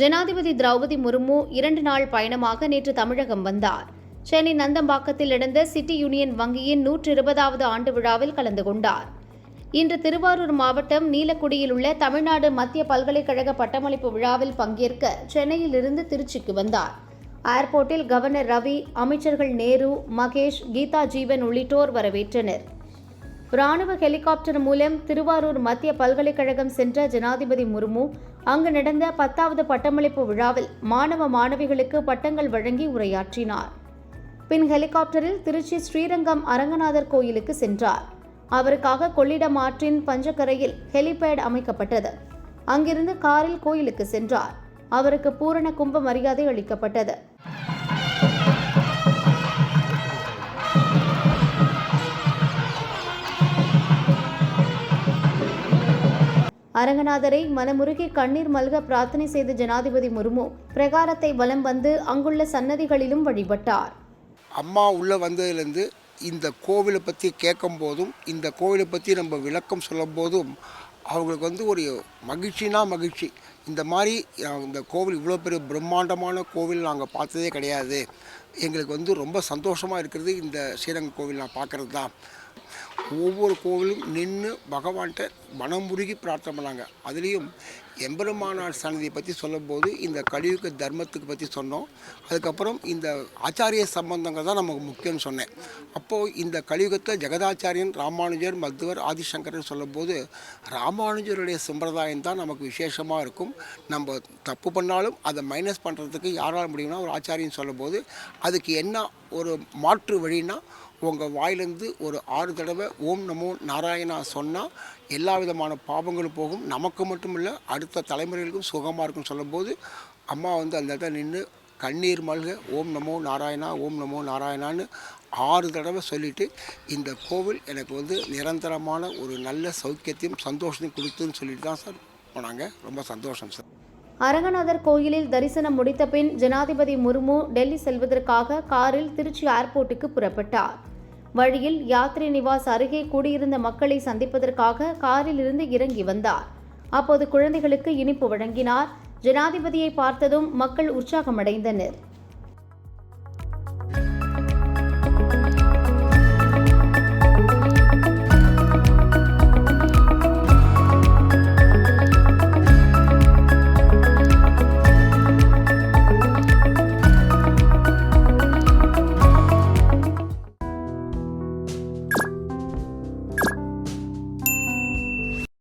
ஜனாதிபதி திரௌபதி முர்மு இரண்டு நாள் பயணமாக நேற்று தமிழகம் வந்தார். சென்னை நந்தம்பாக்கத்தில் நடந்த சிட்டி யூனியன் வங்கியின் நூற்று இருபதாவது ஆண்டு விழாவில் கலந்து கொண்டார். இன்று திருவாரூர் மாவட்டம் நீலக்குடியில் உள்ள தமிழ்நாடு மத்திய பல்கலைக்கழக பட்டமளிப்பு விழாவில் பங்கேற்க சென்னையில் இருந்து திருச்சிக்கு வந்தார். ஏர்போர்ட்டில் கவர்னர் ரவி அமைச்சர்கள் நேரு மகேஷ் கீதா ஜீவன் உள்ளிட்டோர் வரவேற்றனர். ராணுவ ஹெலிகாப்டர் மூலம் திருவாரூர் மத்திய பல்கலைக்கழகம் சென்ற ஜனாதிபதி முர்மு அங்கு நடந்த பத்தாவது பட்டமளிப்பு விழாவில் மாணவ மாணவிகளுக்கு பட்டங்கள் வழங்கி உரையாற்றினார். பின் ஹெலிகாப்டரில் திருச்சி ஸ்ரீரங்கம் அரங்கநாதர் கோயிலுக்கு சென்றார். அவருக்காக கொள்ளிடம் ஆற்றின் பஞ்சக்கரையில் ஹெலிபேட் அமைக்கப்பட்டது. அங்கிருந்து காரில் கோயிலுக்கு சென்றார். அவருக்கு பூரண கும்ப மரியாதை அளிக்கப்பட்டது. அரங்கநாதரை மனமுருகி கண்ணீர் மல்க பிரார்த்தனை செய்த ஜனாதிபதி முர்மு பிரகாரத்தை வலம் வந்து அங்குள்ள சன்னதிகளிலும் வழிபட்டார். அம்மா உள்ளே வந்ததிலிருந்து இந்த கோவிலை பற்றி கேட்கும் போதும் இந்த கோவிலை பற்றி நம்ம விளக்கம் சொல்லும் போதும் அவங்களுக்கு வந்து ஒரு மகிழ்ச்சினா மகிழ்ச்சி. இந்த மாதிரி இந்த கோவில் இவ்வளோ பெரிய பிரம்மாண்டமான கோவில் நாங்கள் பார்த்ததே கிடையாது. எங்களுக்கு வந்து ரொம்ப சந்தோஷமாக இருக்கிறது இந்த ஸ்ரீரங்க கோவில் நான் பார்க்குறது தான் ஒவ்வொரு கோவிலும் நின்று பகவான்கிட்ட மனமுருகி பிரார்த்தனை பண்ணாங்க. அதுலேயும் எம்பெருமானார் சன்னதியை பற்றி சொல்லும்போது இந்த கலியுக தர்மத்துக்கு பற்றி சொன்னோம். அதுக்கப்புறம் இந்த ஆச்சாரிய சம்பந்தங்கள் தான் நமக்கு முக்கியம்னு சொன்னேன். அப்போது இந்த கலியுகத்தில் ஜெகதாச்சாரியன் ராமானுஜர் மத்துவர் ஆதிசங்கரன் சொல்லும்போது ராமானுஜருடைய சம்பிரதாயம் தான் நமக்கு விசேஷமாக இருக்கும். நம்ம தப்பு பண்ணாலும் அதை மைனஸ் பண்ணுறதுக்கு யாரால் முடியும்னா ஒரு ஆச்சாரியன் சொல்லும்போது அதுக்கு என்ன ஒரு மாற்று வழின்னா உங்கள் வாயிலேருந்து ஒரு ஆறு தடவை ஓம் நமோ நாராயணா சொன்னால் எல்லா விதமான பாவங்களும் போகும். நமக்கு மட்டும் இல்லை அடுத்த தலைமுறைகளுக்கும் சுகமாக இருக்கும்னு சொல்லும்போது அம்மா வந்து அந்த இடத்துல நின்று கண்ணீர் மல்க ஓம் நமோ நாராயணா ஓம் நமோ நாராயணான்னு ஆறு தடவை சொல்லிவிட்டு இந்த கோவில் எனக்கு வந்து நிரந்தரமான ஒரு நல்ல சௌக்கியத்தையும் சந்தோஷத்தையும் கொடுத்துன்னு சொல்லிட்டு தான் சார் போனாங்க. ரொம்ப சந்தோஷம் சார். அரங்கநாதர் கோயிலில் தரிசனம் முடித்த பின் ஜனாதிபதி முர்மு டெல்லி செல்வதற்காக காரில் திருச்சி ஏர்போர்ட்டுக்கு புறப்பட்டார். வழியில் யாத்ரி நிவாஸ் அருகே கூடியிருந்த மக்களை சந்திப்பதற்காக காரில் இருந்து இறங்கி வந்தார். அப்போது குழந்தைகளுக்கு இனிப்பு வழங்கினார். ஜனாதிபதியை பார்த்ததும் மக்கள் உற்சாகமடைந்தனர்.